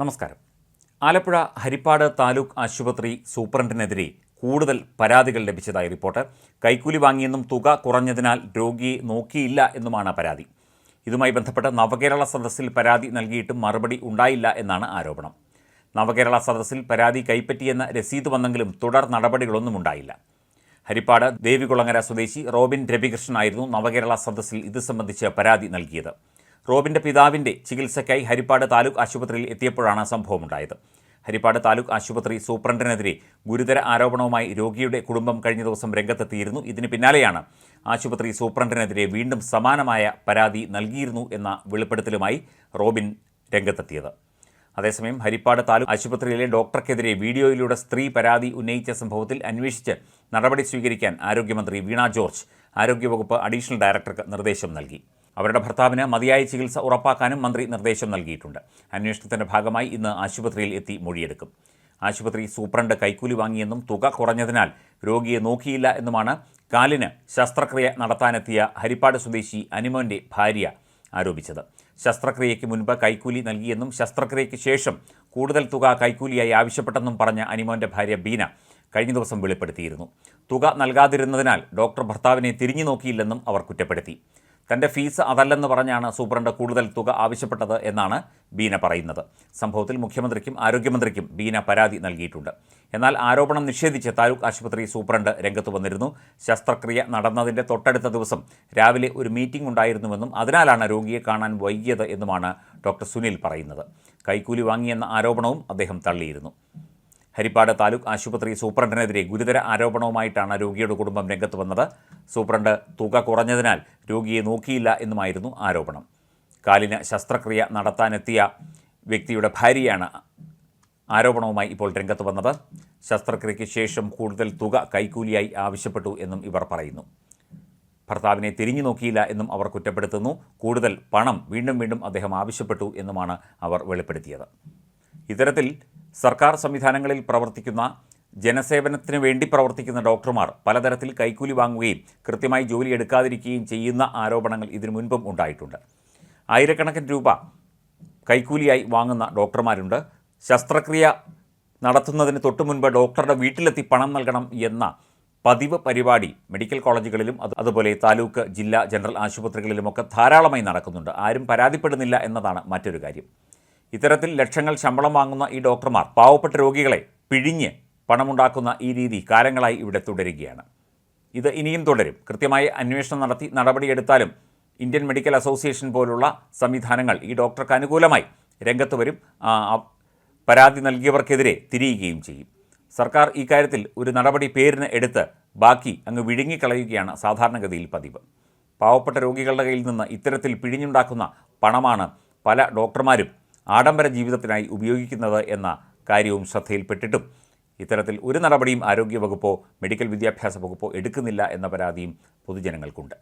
നമസ്കാരം. ആലപ്പുഴ ഹരിപ്പാട് താലൂക്ക് ആശുപത്രി സൂപ്രണ്ടിനെതിരെ കൂടുതൽ പരാതികൾ ലഭിച്ചതായി റിപ്പോർട്ട്. കൈക്കൂലി വാങ്ങിയെന്നും തുക കുറഞ്ഞതിനാൽ രോഗിയെ നോക്കിയില്ല എന്നുമാണ് പരാതി. ഇതുമായി ബന്ധപ്പെട്ട് നവകേരള സദസ്സിൽ പരാതി നൽകിയിട്ടും മറുപടി ഉണ്ടായില്ല എന്നാണ് ആരോപണം. നവകേരള സദസ്സിൽ പരാതി കൈപ്പറ്റിയെന്ന രസീത് വന്നെങ്കിലും തുടർ നടപടികളൊന്നും ഉണ്ടായില്ല. ഹരിപ്പാട് ദേവികുളങ്ങര സ്വദേശി റോബിൻ രവികൃഷ്ണനായിരുന്നു നവകേരള സദസ്സിൽ ഇത് സംബന്ധിച്ച് പരാതി നൽകിയത്. റോബിന്റെ പിതാവിന്റെ ചികിത്സയ്ക്കായി ഹരിപ്പാട് താലൂക്ക് ആശുപത്രിയിൽ എത്തിയപ്പോഴാണ് സംഭവമുണ്ടായത്. ഹരിപ്പാട് താലൂക്ക് ആശുപത്രി സൂപ്രണ്ടിനെതിരെ ഗുരുതര ആരോപണവുമായി രോഗിയുടെ കുടുംബം കഴിഞ്ഞ ദിവസം രംഗത്തെത്തിയിരുന്നു. ഇതിന് പിന്നാലെയാണ് ആശുപത്രി സൂപ്രണ്ടിനെതിരെ വീണ്ടും സമാനമായ പരാതി നൽകിയിരുന്നു എന്ന വെളിപ്പെടുത്തലുമായി റോബിൻ രംഗത്തെത്തിയത്. അതേസമയം ഹരിപ്പാട് താലൂക്ക് ആശുപത്രിയിലെ ഡോക്ടർക്കെതിരെ വീഡിയോയിലൂടെ സ്ത്രീ പരാതി ഉന്നയിച്ച സംഭവത്തിൽ അന്വേഷിച്ച് നടപടി സ്വീകരിക്കാൻ ആരോഗ്യമന്ത്രി വീണ ജോർജ് ആരോഗ്യവകുപ്പ് അഡീഷണൽ ഡയറക്ടർക്ക് നിർദ്ദേശം നൽകി. അവരുടെ ഭർത്താവിന് മതിയായ ചികിത്സ ഉറപ്പാക്കാനും മന്ത്രി നിർദ്ദേശം നൽകിയിട്ടുണ്ട്. അന്വേഷണത്തിന്റെ ഭാഗമായി ഇന്ന് ആശുപത്രിയിൽ എത്തി മൊഴിയെടുക്കും. ആശുപത്രി സൂപ്രണ്ട് കൈക്കൂലി വാങ്ങിയെന്നും തുക കുറഞ്ഞതിനാൽ രോഗിയെ നോക്കിയില്ല എന്നുമാണ് കാലിന് ശസ്ത്രക്രിയ നടത്താനെത്തിയ ഹരിപ്പാട് സ്വദേശി അനിമോന്റെ ഭാര്യ ആരോപിച്ചത്. ശസ്ത്രക്രിയയ്ക്ക് മുൻപ് കൈക്കൂലി നൽകിയെന്നും ശസ്ത്രക്രിയയ്ക്ക് ശേഷം കൂടുതൽ തുക കൈക്കൂലിയായി ആവശ്യപ്പെട്ടെന്നും പറഞ്ഞ അനിമോന്റെ ഭാര്യ ബീന കഴിഞ്ഞ ദിവസം വെളിപ്പെടുത്തിയിരുന്നു. തുക നൽകാതിരുന്നതിനാൽ ഡോക്ടർ ഭർത്താവിനെ തിരിഞ്ഞു നോക്കിയില്ലെന്നും അവർ കുറ്റപ്പെടുത്തി. തന്റെ ഫീസ് അതല്ലെന്ന് പറഞ്ഞാണ് സൂപ്രണ്ട് കൂടുതൽ തുക ആവശ്യപ്പെട്ടത് എന്നാണ് ബീന പറയുന്നത്. സംഭവത്തിൽ മുഖ്യമന്ത്രിക്കും ആരോഗ്യമന്ത്രിക്കും ബീന പരാതി നൽകിയിട്ടുണ്ട്. എന്നാൽ ആരോപണം നിഷേധിച്ച് താലൂക്ക് ആശുപത്രി സൂപ്രണ്ട് രംഗത്ത് വന്നിരുന്നു. ശസ്ത്രക്രിയ നടന്നതിന്റെ തൊട്ടടുത്ത ദിവസം രാവിലെ ഒരു മീറ്റിംഗ് ഉണ്ടായിരുന്നുവെന്നും അതിനാലാണ് രോഗിയെ കാണാൻ വൈകിയത് എന്നുമാണ് ഡോക്ടർ സുനിൽ പറയുന്നത്. കൈക്കൂലി വാങ്ങിയെന്ന ആരോപണവും അദ്ദേഹം തള്ളിയിരുന്നു. ഹരിപ്പാട് താലൂക്ക് ആശുപത്രി സൂപ്രണ്ടിനെതിരെ ഗുരുതര ആരോപണവുമായിട്ടാണ് രോഗിയുടെ കുടുംബം രംഗത്ത് വന്നത്. സൂപ്രണ്ട് തുക കുറഞ്ഞതിനാൽ രോഗിയെ നോക്കിയില്ല എന്നുമായിരുന്നു ആരോപണം. കാലിന് ശസ്ത്രക്രിയ നടത്താനെത്തിയ വ്യക്തിയുടെ ഭാര്യയാണ് ആരോപണവുമായി ഇപ്പോൾ രംഗത്ത് വന്നത്. ശസ്ത്രക്രിയയ്ക്ക് ശേഷം കൂടുതൽ തുക കൈക്കൂലിയായി ആവശ്യപ്പെട്ടു എന്നും ഇവർ പറയുന്നു. ഭർത്താവിനെ തിരിഞ്ഞു നോക്കിയില്ല എന്നും അവർ കുറ്റപ്പെടുത്തുന്നു. കൂടുതൽ പണം വീണ്ടും വീണ്ടും അദ്ദേഹം ആവശ്യപ്പെട്ടു എന്നുമാണ് അവർ വെളിപ്പെടുത്തിയത്. ഇത്തരത്തിൽ സർക്കാർ സംവിധാനങ്ങളിൽ പ്രവർത്തിക്കുന്ന ജനസേവനത്തിന് വേണ്ടി പ്രവർത്തിക്കുന്ന ഡോക്ടർമാർ പലതരത്തിൽ കൈക്കൂലി വാങ്ങുകയും കൃത്യമായി ജോലി എടുക്കാതിരിക്കുകയും ചെയ്യുന്ന ആരോപണങ്ങൾ ഇതിനു മുൻപും ഉണ്ടായിട്ടുണ്ട്. ആയിരക്കണക്കിന് രൂപ കൈക്കൂലിയായി വാങ്ങുന്ന ഡോക്ടർമാരുണ്ട്. ശസ്ത്രക്രിയ നടത്തുന്നതിന് തൊട്ടു മുൻപ് ഡോക്ടറുടെ വീട്ടിലെത്തി പണം നൽകണം എന്ന പതിവ് പരിപാടി മെഡിക്കൽ കോളേജുകളിലും അത് അതുപോലെ താലൂക്ക് ജില്ലാ ജനറൽ ആശുപത്രികളിലുമൊക്കെ ധാരാളമായി നടക്കുന്നുണ്ട്. ആരും പരാതിപ്പെടുന്നില്ല എന്നതാണ് മറ്റൊരു കാര്യം. ഇത്തരത്തിൽ ലക്ഷങ്ങൾ ശമ്പളം വാങ്ങുന്ന ഈ ഡോക്ടർമാർ പാവപ്പെട്ട രോഗികളെ പിഴിഞ്ഞ് പണമുണ്ടാക്കുന്ന ഈ രീതി കാലങ്ങളായി ഇവിടെ തുടരുകയാണ്. ഇത് ഇനിയും തുടരും. കൃത്യമായ അന്വേഷണം നടത്തി നടപടിയെടുത്താലും ഇന്ത്യൻ മെഡിക്കൽ അസോസിയേഷൻ പോലുള്ള സംവിധാനങ്ങൾ ഈ ഡോക്ടർക്ക് അനുകൂലമായി രംഗത്ത് വരും. പരാതി നൽകിയവർക്കെതിരെ തിരിയുകയും ചെയ്യും. സർക്കാർ ഇക്കാര്യത്തിൽ ഒരു നടപടി പേരിന് എടുത്ത് ബാക്കി അങ്ങ് വിഴുങ്ങിക്കളയുകയാണ് സാധാരണഗതിയിൽ പതിവ്. പാവപ്പെട്ട രോഗികളുടെ കയ്യിൽ നിന്ന് ഇത്തരത്തിൽ പിഴിഞ്ഞുണ്ടാക്കുന്ന പണമാണ് പല ഡോക്ടർമാരും ആഡംബര ജീവിതത്തിനായി ഉപയോഗിക്കുന്നത് എന്ന കാര്യവും ശ്രദ്ധയിൽപ്പെട്ടിട്ടും ഇത്തരത്തിൽ ഒരു നടപടിയും ആരോഗ്യവകുപ്പോ മെഡിക്കൽ വിദ്യാഭ്യാസ വകുപ്പോ എടുക്കുന്നില്ല എന്ന പരാതിയും പൊതുജനങ്ങൾക്കുണ്ട്.